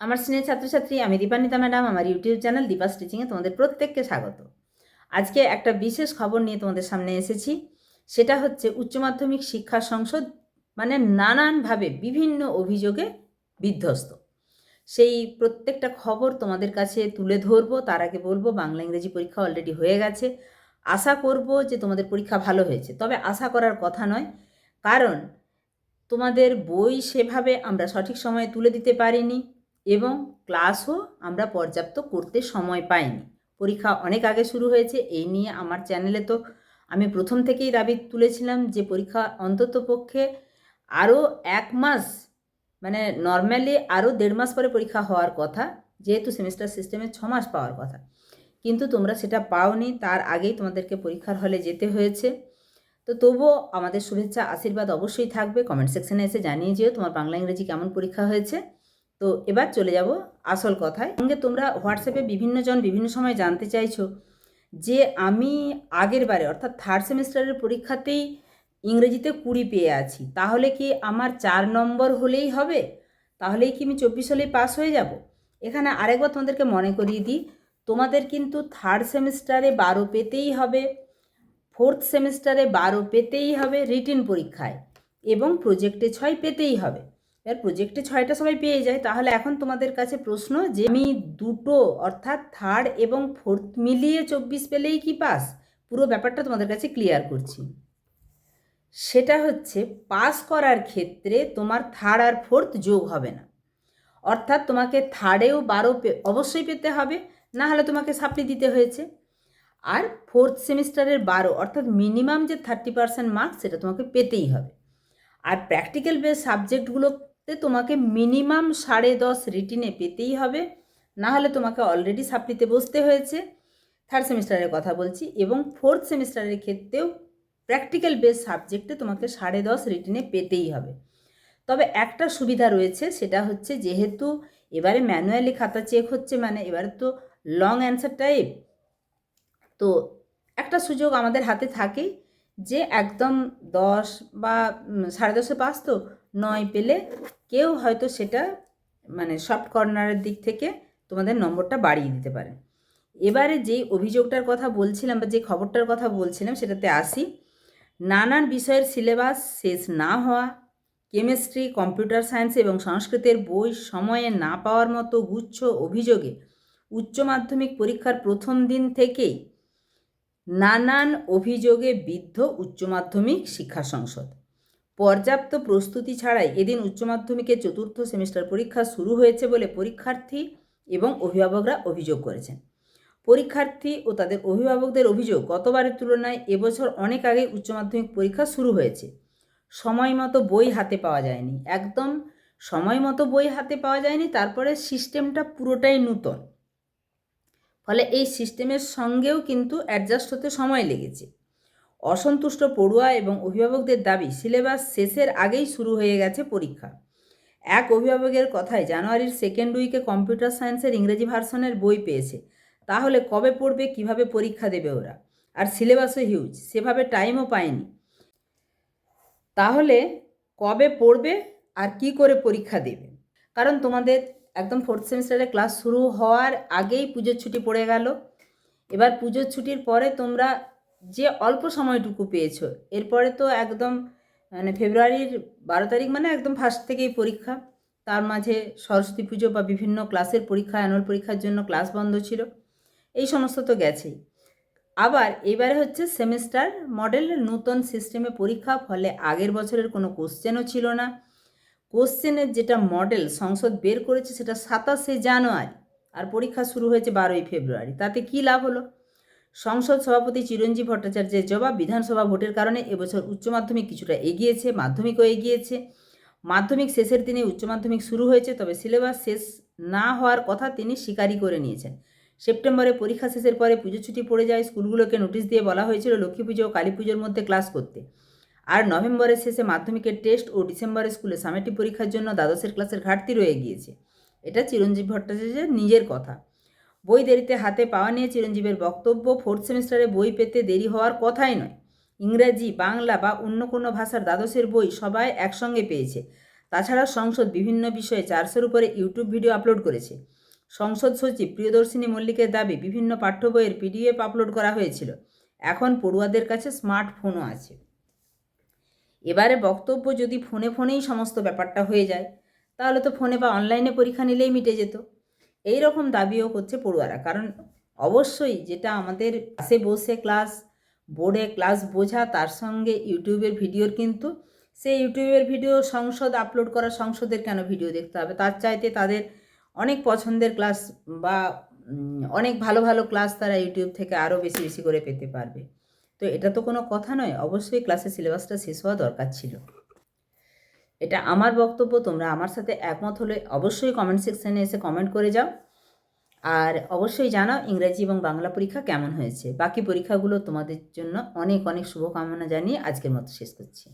আমার স্নেহের ছাত্রছাত্রী, আমি দীপান্বিতা ম্যাডাম, আমার ইউটিউব চ্যানেল দীপা স্টিচিংয়ে তোমাদের প্রত্যেককে স্বাগত। আজকে একটা বিশেষ খবর নিয়ে তোমাদের সামনে এসেছি। সেটা হচ্ছে উচ্চ মাধ্যমিক শিক্ষা সংসদ মানে নানানভাবে বিভিন্ন অভিযোগে বিধ্বস্ত। সেই প্রত্যেকটা খবর তোমাদের কাছে তুলে ধরবো, তার আগে বলব, বাংলা ইংরেজি পরীক্ষা অলরেডি হয়ে গেছে। আশা করব যে তোমাদের পরীক্ষা ভালো হয়েছে। তবে আশা করার কথা নয়, কারণ তোমাদের বই সেভাবে আমরা সঠিক সময়ে তুলে দিতে পারিনি। এবং ক্লাসও আমরা পর্যাপ্ত করতে সময় পাইনি। পরীক্ষা অনেক আগে শুরু হয়েছে, এই নিয়ে আমার চ্যানেলে তো আমি প্রথম থেকেই দাবি তুলেছিলাম যে পরীক্ষা অন্তত পক্ষে আরও এক মাস মানে নর্মালি আরও দেড় মাস পরে পরীক্ষা হওয়ার কথা, যেহেতু সেমিস্টার সিস্টেমে ছ মাস পাওয়ার কথা। কিন্তু তোমরা সেটা পাওনি, তার আগেই তোমাদেরকে পরীক্ষার হলে যেতে হয়েছে। তো তবুও আমাদের শুভেচ্ছা, আশীর্বাদ অবশ্যই থাকবে। কমেন্ট সেকশানে এসে জানিয়ে যেও তোমার বাংলা ইংরেজি কেমন পরীক্ষা হয়েছে। তো এবার চলে যাব আসল কথায়। সঙ্গে তোমরা হোয়াটসঅ্যাপে বিভিন্ন জন বিভিন্ন সময় জানতে চাইছো যে আমি আগের বারে, অর্থাৎ থার্ড সেমিস্টারের পরীক্ষাতেই ইংরেজিতে কুড়ি পেয়ে আছি। তাহলে কি আমার চার নম্বর হলেই হবে? তাহলেই কি আমি চব্বিশ হলেই পাস হয়ে যাব? এখানে আরেকবার তোমাদেরকে মনে করিয়ে দিই, তোমাদের কিন্তু থার্ড সেমিস্টারে বারো পেতেই হবে ফোর্থ সেমিস্টারে বারো পেতেই হবে রিটেন পরীক্ষায় এবং প্রজেক্টে ছয় পেতেই হবে। এবার প্রজেক্টে ছয়টা সবাই পেয়ে যায়, তাহলে এখন তোমাদের কাছে প্রশ্ন যে আমি দুটো অর্থাৎ থার্ড এবং ফোর্থ মিলিয়ে চব্বিশ পেলেই কি পাস পুরো ব্যাপারটা তোমাদের কাছে ক্লিয়ার করছি। সেটা হচ্ছে পাস করার ক্ষেত্রে তোমার থার্ড আর ফোর্থ যোগ হবে না। অর্থাৎ তোমাকে থার্ডেও বারো পে- অবশ্যই পেতে হবে, না হলে তোমাকে সাপ্লি দিতে হয়েছে। আর ফোর্থ সেমিস্টারের বারো, অর্থাৎ মিনিমাম যে থার্টি পার্সেন্ট মার্কস সেটা তোমাকে পেতেই হবে। আর প্র্যাকটিক্যাল বেস সাবজেক্টগুলোতে তোমাকে মিনিমাম সাড়ে দশ রিটিনে পেতেই হবে। না হলে তোমাকে অলরেডি সাপ্লিতে বসতে হয়েছে। থার্ড সেমিস্টারের কথা বলছি এবং ফোর্থ সেমিস্টারের ক্ষেত্রেও প্র্যাকটিক্যাল বেস সাবজেক্টে তোমাকে সাড়ে দশ রিটিনে পেতেই হবে। তবে একটা সুবিধা রয়েছে, সেটা হচ্ছে যেহেতু এবারে ম্যানুয়ালি খাতা চেক হচ্ছে মানে এবারে তো লং অ্যান্সার টাইপ তো একটা সুযোগ আমাদের হাতে থাকে যে একদম দশ বা সাড়ে দশে পাস তো নয় পেলে কেউ হয়তো সেটা মানে সফট কর্নারের দিক থেকে তোমাদের নম্বরটা বাড়িয়ে দিতে পারে। এবারে যেই অভিযোগটার কথা বলছিলাম বা যে খবরটার কথা বলছিলাম সেটাতে আসি। নানান বিষয়ের সিলেবাস শেষ না হওয়া কেমিস্ট্রি কম্পিউটার সায়েন্স এবং সংস্কৃতের বই সময়ে না পাওয়ার মতো গুচ্ছ অভিযোগে উচ্চ মাধ্যমিক পরীক্ষার প্রথম দিন থেকেই নানান অভিযোগে বিদ্ধ উচ্চ মাধ্যমিক শিক্ষা সংসদ। পর্যাপ্ত প্রস্তুতি ছাড়াই এদিন উচ্চ মাধ্যমিকের চতুর্থ সেমিস্টার পরীক্ষা শুরু হয়েছে বলে পরীক্ষার্থী এবং অভিভাবকরা অভিযোগ করেছেন। পরীক্ষার্থী ও তাদের অভিভাবকদের অভিযোগ গতবারের তুলনায় এবছর অনেক আগে উচ্চ মাধ্যমিক পরীক্ষা শুরু হয়েছে। সময় মতো বই হাতে পাওয়া যায়নি। একদম সময় মতো বই হাতে পাওয়া যায়নি, তারপরে সিস্টেমটা পুরোটাই নূতন। ফলে এই সিস্টেমের সঙ্গেও কিন্তু অ্যাডজাস্ট হতে সময় লেগেছে। অসন্তুষ্ট পড়ুয়া এবং অভিভাবকদের দাবি সিলেবাস শেষের আগেই শুরু হয়ে গেছে পরীক্ষা। এক অভিভাবকের কথায় জানুয়ারির সেকেন্ড উইকে কম্পিউটার সায়েন্সের ইংরেজি ভার্সনের বই পেয়েছে। তাহলে কবে পড়বে, কীভাবে পরীক্ষা দেবে ওরা? আর সিলেবাসও হিউজ সেভাবে টাইমও পায়নি। তাহলে কবে পড়বে আর কি করে পরীক্ষা দেবে? কারণ তোমাদের একদম ফোর্থ সেমিস্টারে ক্লাস শুরু হওয়ার আগেই পুজোর ছুটি পড়ে গেল। এবার পুজোর ছুটির পরে তোমরা যে অল্প সময়টুকু পেয়েছ, এরপরে তো একদম মানে ফেব্রুয়ারির বারো তারিখ মানে একদম ফার্স্ট থেকেই পরীক্ষা। তার মাঝে সরস্বতী পুজো বা বিভিন্ন ক্লাসের পরীক্ষা অ্যানুয়াল পরীক্ষার জন্য ক্লাস বন্ধ ছিল। এই সমস্ত তো গেছেই। আবার এবারে হচ্ছে সেমিস্টার মডেল নূতন সিস্টেমে পরীক্ষা, ফলে আগের বছরের কোনো কোশ্চেনও ছিল না। কোশ্চেনের যেটা মডেল সংসদ বের করেছে সেটা সাতাশে জানুয়ারি, আর পরীক্ষা শুরু হয়েছে বারোই ফেব্রুয়ারি। তাতে কী লাভ হলো? সংসদ সভাপতি চিরঞ্জীব ভট্টাচার্যের জবাব বিধানসভা ভোটের কারণে এবছর উচ্চ মাধ্যমিক কিছুটা এগিয়েছে, মাধ্যমিকও এগিয়েছে। মাধ্যমিক শেষের দিনে উচ্চ মাধ্যমিক শুরু হয়েছে, তবে সিলেবাস শেষ না হওয়ার কথা তিনি স্বীকারই করে নিয়েছেন। সেপ্টেম্বরে পরীক্ষা শেষের পরে পুজো ছুটি পড়ে যায়, স্কুলগুলোকে নোটিশ দিয়ে বলা হয়েছিল লক্ষ্মী পুজো ও কালী পুজোর মধ্যে ক্লাস করতে। আর নভেম্বরের শেষে মাধ্যমিকের টেস্ট ও ডিসেম্বরে স্কুলে সামেটিক পরীক্ষার জন্য দ্বাদশের ক্লাসের ঘাটতি রয়ে গিয়েছে এটা চিরঞ্জীব ভট্টাচার্যের নিজের কথা। বই দেরিতে হাতে পাওয়া নিয়ে চিরঞ্জীবের বক্তব্য ফোর্থ সেমিস্টারে বই পেতে দেরি হওয়ার কথাই নয়। ইংরাজি, বাংলা বা অন্য কোনো ভাষার দ্বাদশের বই সবাই একসঙ্গে পেয়েছে। তাছাড়া সংসদ বিভিন্ন বিষয়ে চারশোর উপরে ইউটিউব ভিডিও আপলোড করেছে। সংসদ সচিব প্রিয়দর্শিনী মল্লিকের দাবি, বিভিন্ন পাঠ্য বইয়ের পিডিএফ আপলোড করা হয়েছিল। এখন পড়ুয়াদের কাছে স্মার্টফোনও আছে। এবারে বক্তব্য যদি ফোনে ফোনেই সমস্ত ব্যাপারটা হয়ে যায়, তাহলে তো ফোনে বা অনলাইনে পরীক্ষা নিলেই মিটে যেত। এই রকম দাবিও করছে পড়ুয়ারা। কারণ অবশ্যই যেটা আমাদের পাশে বসে ক্লাস, বোর্ডে ক্লাস বোঝা, তার সঙ্গে ইউটিউবের ভিডিওর কিন্তু, সেই ইউটিউবের ভিডিও সংসদ আপলোড করা সংসদের কেন ভিডিও দেখতে হবে? তার চাইতে তাদের অনেক পছন্দের ক্লাস বা অনেক ভালো ভালো ক্লাস তারা ইউটিউব থেকে আরও বেশি বেশি করে পেতে পারবে। তো এটা তো কোনো কথা নয়। অবশ্যই ক্লাসের সিলেবাসটা শেষ হওয়া দরকার ছিল। এটা আমার বক্তব্য, তোমরা আমার সাথে একমত হলে অবশ্যই কমেন্ট সেকশানে এসে কমেন্ট করে যাও। আর অবশ্যই জানাও ইংরাজি এবং বাংলা পরীক্ষা কেমন হয়েছে। বাকি পরীক্ষাগুলো তোমাদের জন্য অনেক অনেক শুভকামনা জানিয়ে আজকের মতো শেষ করছি।